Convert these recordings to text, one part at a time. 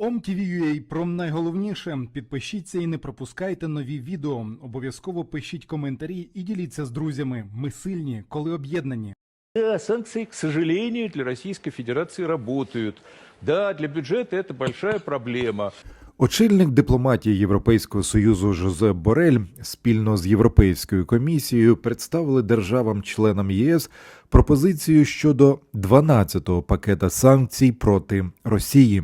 OMTV.ua про найголовніше. Підпишіться і не пропускайте нові відео. Обов'язково пишіть коментарі і діліться з друзями. Ми сильні, коли об'єднані. Да, санкции, к сожалению, для Российской Федерации работают. Да, для бюджета это большая проблема. Очільник дипломатії Європейського союзу Жозеп Борель спільно з Європейською комісією представили державам-членам ЄС пропозицію щодо 12-го пакета санкцій проти Росії.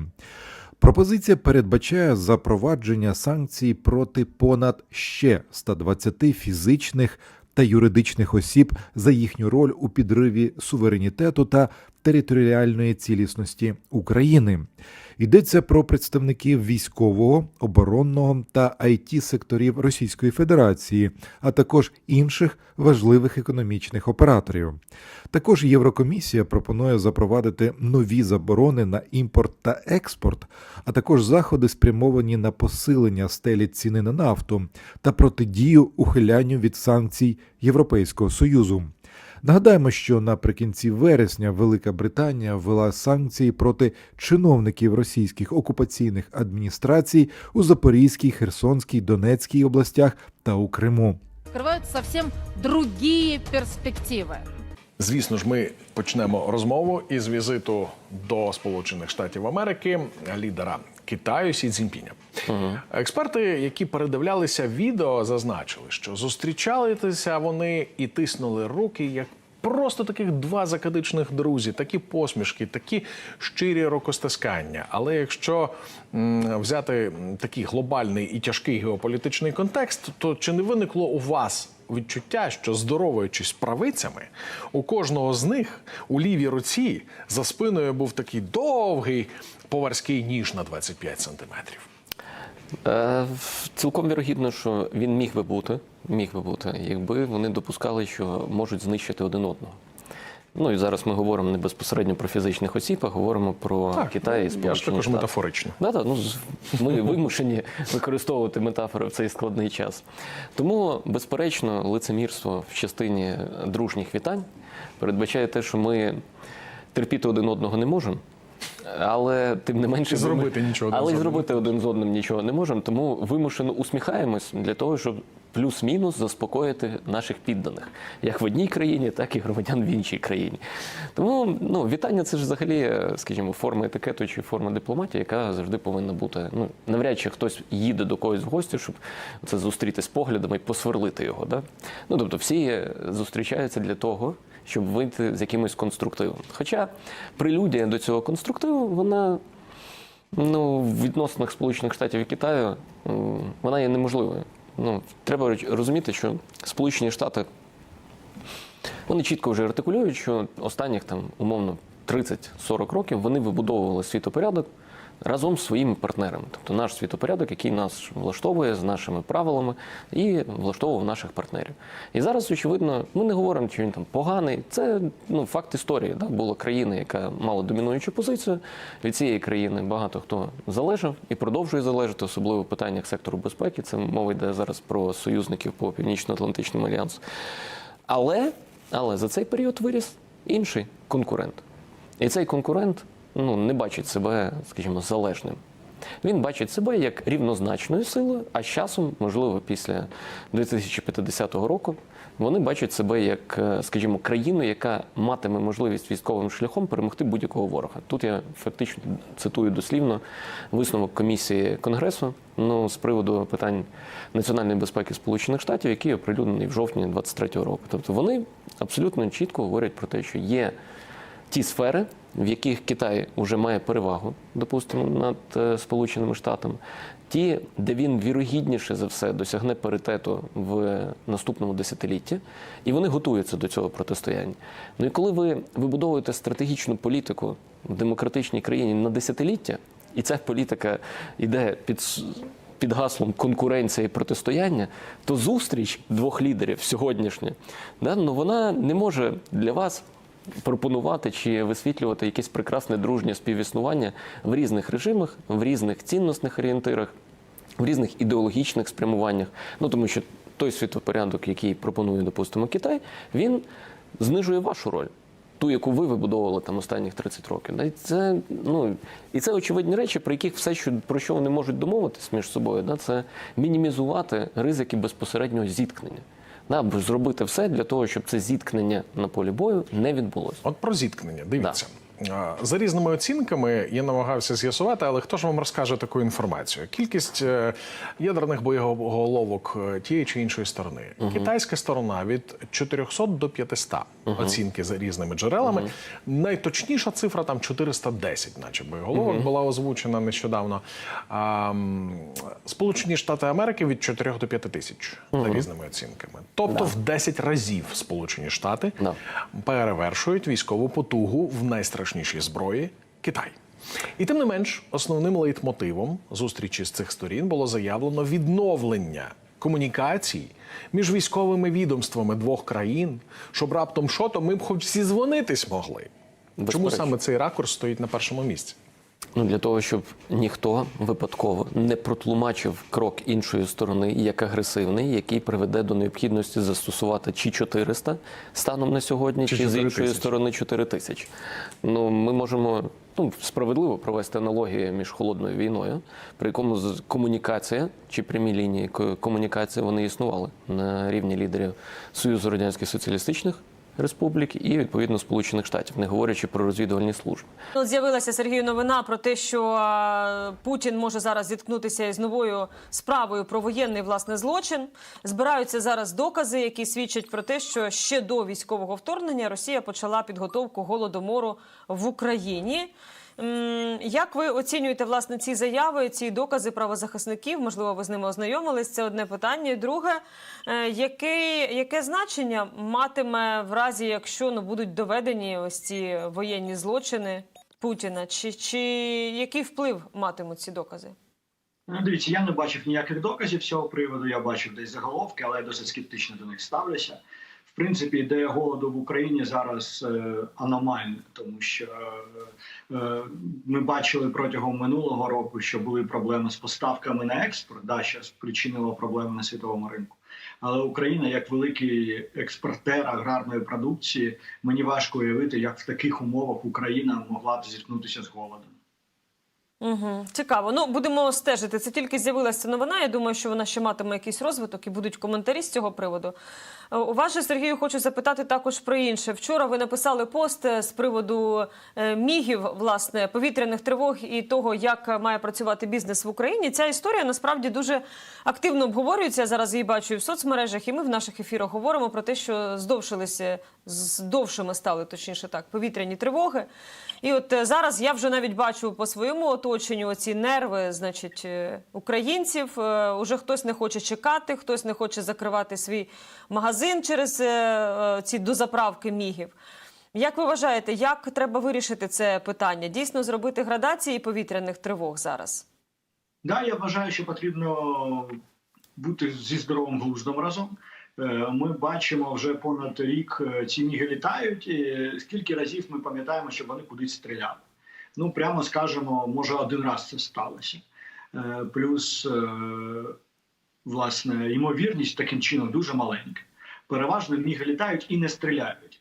Пропозиція передбачає запровадження санкцій проти понад ще 120 фізичних та юридичних осіб за їхню роль у підриві суверенітету та територіальної цілісності України. Йдеться про представників військового, оборонного та it секторів Російської Федерації, а також інших важливих економічних операторів. Також Єврокомісія пропонує запровадити нові заборони на імпорт та експорт, а також заходи спрямовані на посилення стелі ціни на нафту та протидію ухилянню від санкцій Європейського союзу. Нагадаємо, що наприкінці вересня Велика Британія ввела санкції проти чиновників російських окупаційних адміністрацій у Запорізькій, Херсонській, Донецькій областях та у Криму. открывают совсем другие перспективы. Звісно ж, ми почнемо розмову із візиту до Сполучених Штатів Америки лідера Китаю Сі Цзіньпіня. Експерти, які передивлялися відео, зазначили, що зустрічалися вони і тиснули руки як. Просто таких два закадичних друзі, такі посмішки, такі щирі рукостискання. Але якщо м, взяти такий глобальний і тяжкий геополітичний контекст, то чи не виникло у вас відчуття, що здоровуючись правицями, у кожного з них у лівій руці за спиною був такий довгий поварський ніж на 25 сантиметрів? Е, Цілком вірогідно, що він міг би бути, міг би бути, якби вони допускали, що можуть знищити один одного. Ну і зараз ми говоримо не безпосередньо про фізичних осіб, а говоримо про Китай і ну, я ж також метафорично. Да, да, ну, ми вимушені використовувати метафори в цей складний час. Тому, безперечно, лицемірство в частині дружніх вітань передбачає те, що ми терпіти один одного не можемо. Але тим не менше зробити нічого один але й зробити один з одним нічого не можемо. Тому вимушено усміхаємось для того, щоб плюс-мінус заспокоїти наших підданих, як в одній країні, так і громадян в іншій країні. Тому ну, вітання це ж взагалі, е, скажімо, форма етикету чи форма дипломатії, яка завжди повинна бути. Ну навряд чи хтось їде до когось в гості, щоб це зустріти з поглядами і посверлити його. Да? Ну тобто, всі е, зустрічаються для того. Щоб вийти з якимось конструктивом. Хоча прелюдія до цього конструктиву, вона ну, в відносинах Сполучених Штатів і Китаю вона є неможливою. Ну, треба розуміти, що Сполучені Штати вони чітко вже артикулюють, що останніх там умовно 30-40 років вони вибудовували світопорядок разом з своїми партнерами. Тобто наш світопорядок, який нас влаштовує з нашими правилами і влаштовував наших партнерів. І зараз, очевидно, ми не говоримо, чи він там поганий. Це ну, факт історії. Да? Була країна, яка мала домінуючу позицію. Від цієї країни багато хто залежав і продовжує залежати, особливо в питаннях сектору безпеки. Це мова йде зараз про союзників по Північно-Атлантичному альянсу. Але, але за цей період виріс інший конкурент. І цей конкурент ну, не бачить себе, скажімо, залежним. Він бачить себе як рівнозначною силою, а з часом, можливо, після 2050 року, вони бачать себе як, е, скажімо, країну, яка матиме можливість військовим шляхом перемогти будь-якого ворога. Тут я фактично цитую дослівно висновок комісії Конгресу ну, з приводу питань національної безпеки Сполучених Штатів, який оприлюднений в жовтні 23-го року. Тобто вони абсолютно чітко говорять про те, що є ті сфери, в яких Китай вже має перевагу, допустимо, над е, Сполученими Штатами, ті, де він вірогідніше за все досягне паритету в наступному десятилітті, і вони готуються до цього протистояння. Ну і коли ви вибудовуєте стратегічну політику в демократичній країні на десятиліття, і ця політика йде під під гаслом конкуренція і протистояння, то зустріч двох лідерів сьогоднішня, да, ну вона не може для вас пропонувати чи висвітлювати якесь прекрасне дружнє співіснування в різних режимах, в різних цінностних орієнтирах, в різних ідеологічних спрямуваннях. Ну тому що той світопорядок, який пропонує, допустимо, Китай, він знижує вашу роль. ту, яку ви вибудовували там останніх 30 років. І це ну і це очевидні речі, про яких все, що про що вони можуть домовитись між собою, да, це мінімізувати ризики безпосереднього зіткнення. Да, зробити все для того, щоб це зіткнення на полі бою не відбулося. От про зіткнення, дивіться. А, За різними оцінками я намагався з'ясувати, але хто ж вам розкаже таку інформацію? Кількість е, ядерних боєголовок е, тієї чи іншої сторони. Китайська сторона від 400 до 500 оцінки за різними джерелами. Найточніша цифра там 410, наче боєголовок була озвучена нещодавно. А, Сполучені Штати Америки від 4 до 5 тисяч за різними оцінками. Тобто в 10 разів Сполучені Штати Да. перевершують військову потугу в найстрашнішій зброї Китай. І тим не менш, основним лейтмотивом зустрічі з цих сторін було заявлено відновлення комунікацій між військовими відомствами двох країн, щоб раптом що, то ми б хоч зізвонитись могли. Чому саме цей ракурс стоїть на першому місці? Ну, для того, щоб ніхто випадково не протлумачив крок іншої сторони як агресивний, який приведе до необхідності застосувати чи 400 станом на сьогодні, Чи чи, з іншої сторони 4 тисячі. Ну, ми можемо ну, справедливо провести аналогію між холодною війною, при якому комунікація чи прямі лінії комунікації вони існували на рівні лідерів Союзу Радянських Соціалістичних Республік і відповідно Сполучених Штатів, не говорячи про розвідувальні служби. От з'явилася Сергію новина про те, що Путін може зараз зіткнутися із новою справою про воєнний власне злочин. Збираються зараз докази, які свідчать про те, що ще до військового вторгнення Росія почала підготовку голодомору в Україні. Як ви оцінюєте власне ці заяви, ці докази правозахисників? Можливо, ви з ними ознайомились. Це одне питання. Друге, е, яке, яке значення матиме в разі, якщо ну будуть доведені ось ці воєнні злочини Путіна? Чи, чи який вплив матимуть ці докази? Ну, дивіться, я не бачив ніяких доказів з цього приводу. Я бачив десь заголовки, але я досить скептично до них ставлюся. Принципі, ідея голоду в Україні зараз е, аномальна, тому що е, е, ми бачили протягом минулого року, що були проблеми з поставками на експорт, да, що спричинило проблеми на світовому ринку. Але Україна, як великий експортер аграрної продукції, мені важко уявити, як в таких умовах Україна могла б зіткнутися з голодом. Угу. Цікаво. Ну будемо стежити. Це тільки з'явилася новина. Я думаю, що вона ще матиме якийсь розвиток і будуть коментарі з цього приводу. Е, У вас же, Сергію, хочу запитати також про інше. Вчора ви написали пост е, з приводу е, мігів, власне, повітряних тривог і того, як має працювати бізнес в Україні. Ця історія насправді дуже активно обговорюється. Я зараз її бачу і в соцмережах, і ми в наших ефірах говоримо про те, що здовшилися, здовшими стали, точніше так, повітряні тривоги. І от е, зараз я вже навіть бачу по своєму оточенню ці нерви, значить, е, українців. Е, Уже хтось не хоче чекати, хтось не хоче закривати свій магазин через ці дозаправки мігів. Як ви вважаєте, як треба вирішити це питання? Дійсно зробити градації повітряних тривог зараз? Да, я вважаю, що потрібно бути зі здоровим глуздом разом. Е, Ми бачимо вже понад рік е, ці міги літають. І скільки разів ми пам'ятаємо, що вони кудись стріляли. Ну, прямо скажемо, може, один раз це сталося. Е, Плюс, власне, ймовірність таким чином дуже маленька. Переважно міги літають і не стріляють.